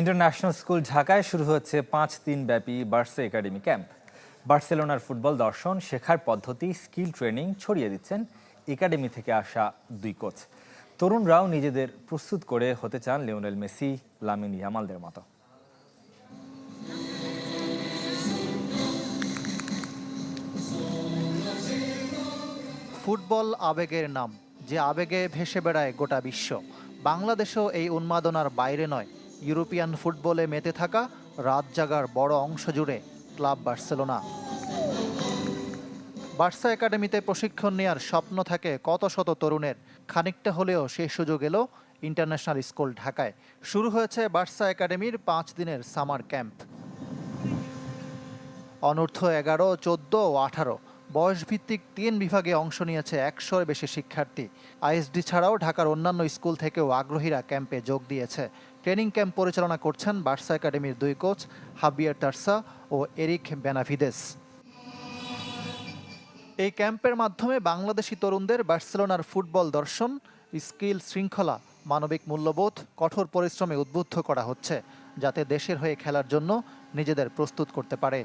International school ঢাকায় শুরু হচ্ছে পাঁচ দিন ব্যাপী বার্সে একাডেমি ক্যাম্প। বার্সেলোনার ফুটবল দর্শন শেখার পদ্ধতি, স্কিল ট্রেনিং ছড়িয়ে দিচ্ছেন একাডেমি থেকে আসা দুই কোচ। তরুণরাও নিজেদের প্রস্তুত করে হতে চান লিওনেল মেসি, লামিন ইয়ামালদের মতো। ফুটবল আবেগের নাম, যে আবেগে ভেসে বেড়ায় গোটা বিশ্ব। বাংলাদেশও এই উন্মাদনার বাইরে নয়। ইউরোপিয়ান ফুটবলে মেতে থাকা রাত জাগার বড় অংশ জুড়ে ক্লাব বার্সেলোনা। বার্সা একাডেমিতে প্রশিক্ষণ নেওয়ার স্বপ্ন থাকে কত শত তরুণের। খানিকটা হলেও সেই সুযোগ এলো ইন্টারন্যাশনাল স্কুল ঢাকায়। শুরু হয়েছে বার্সা একাডেমির পাঁচ দিনের সামার ক্যাম্প। অনূর্ধ্ব এগারো, চোদ্দ ও আঠারো। বয়সভিত্তিক তিন বিভাগে অংশ নিয়েছে একশোর বেশি শিক্ষার্থী। আইএসডি ছাড়াও ঢাকার অন্যান্য স্কুল থেকেও আগ্রহীরা ক্যাম্পে যোগ দিয়েছে। ট্রেনিং ক্যাম্প পরিচালনা করছেন বার্সা একাডেমির দুই কোচ হাবিয়ার টার্সা ও এরিক বেনাভিদেস। এই ক্যাম্পের মাধ্যমে বাংলাদেশি তরুণদের বার্সেলোনার ফুটবল দর্শন, স্কিল শৃঙ্খলা, মানবিক মূল্যবোধ, কঠোর পরিশ্রমে উদ্বুদ্ধ করা হচ্ছে, যাতে দেশের হয়ে খেলার জন্য নিজেদের প্রস্তুত করতে পারে।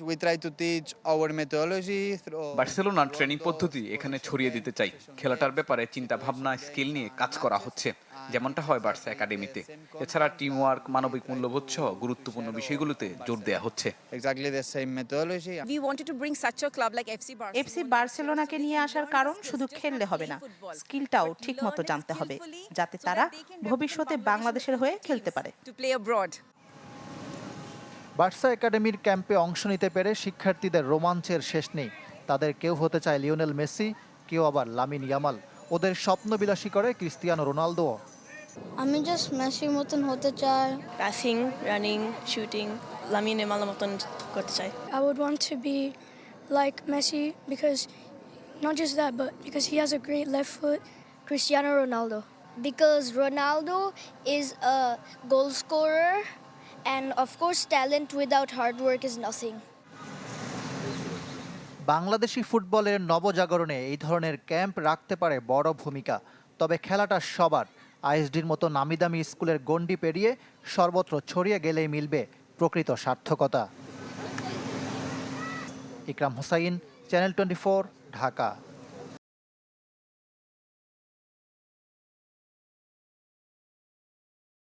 We try to teach our methodology through বার্সেলোনার ট্রেনিং পদ্ধতি এখানে ছড়িয়ে দিতে চাই। খেলাটার ব্যাপারে চিন্তা ভাবনা স্কিল নিয়ে কাজ করা হচ্ছে। যেমনটা হয় বার্সা একাডেমিতে এছাড়া টিম ওয়ার্ক মানবিক মূল্যবোধ সহ গুরুত্বপূর্ণ বিষয়গুলোতে জোর দেওয়া হচ্ছে। Exactly the same methodology. We wanted to bring such a club like FC Barcelona. FC বার্সেলোনাকে নিয়ে আসার কারণ শুধু খেললে হবে না। স্কিলটাও ঠিকমতো জানতে হবে যাতে তারা ভবিষ্যতে বাংলাদেশের হয়ে খেলতে পারে। To play abroad. বার্সা একাডেমির ক্যাম্পে অংশ নিতে পেরে শিক্ষার্থীদের রোমাঞ্চের শেষ নেই। তাদের কেউ হতে চায় লিওনেল মেসি কেউ আবার লামিন ইয়ামাল। ওদের স্বপ্নবিলাসী করে ক্রিস্তিয়ানো রোনালদো আমি জাস্ট মেসির মতন হতে চাই। প্যাসিং রানিং শুটিং লামিনে মালা মতন করতে চাই। I would want to be like Messi because not just that but because he has a great left foot Cristiano Ronaldo. Because Ronaldo is a goal scorer and, of course, talent without hard work is nothing. Bangladeshi ফুটবলের নবজাগরণে এই ধরনের camp রাখতে পারে বড় ভূমিকা। তবে খেলাটা সবার, আইএসডির মতো নামিদামি স্কুলের গণ্ডি পেরিয়ে সর্বত্র ছড়িয়ে গেলেই মিলবে প্রকৃত সার্থকতা। Ikram Hussain, channel twenty Dhaka.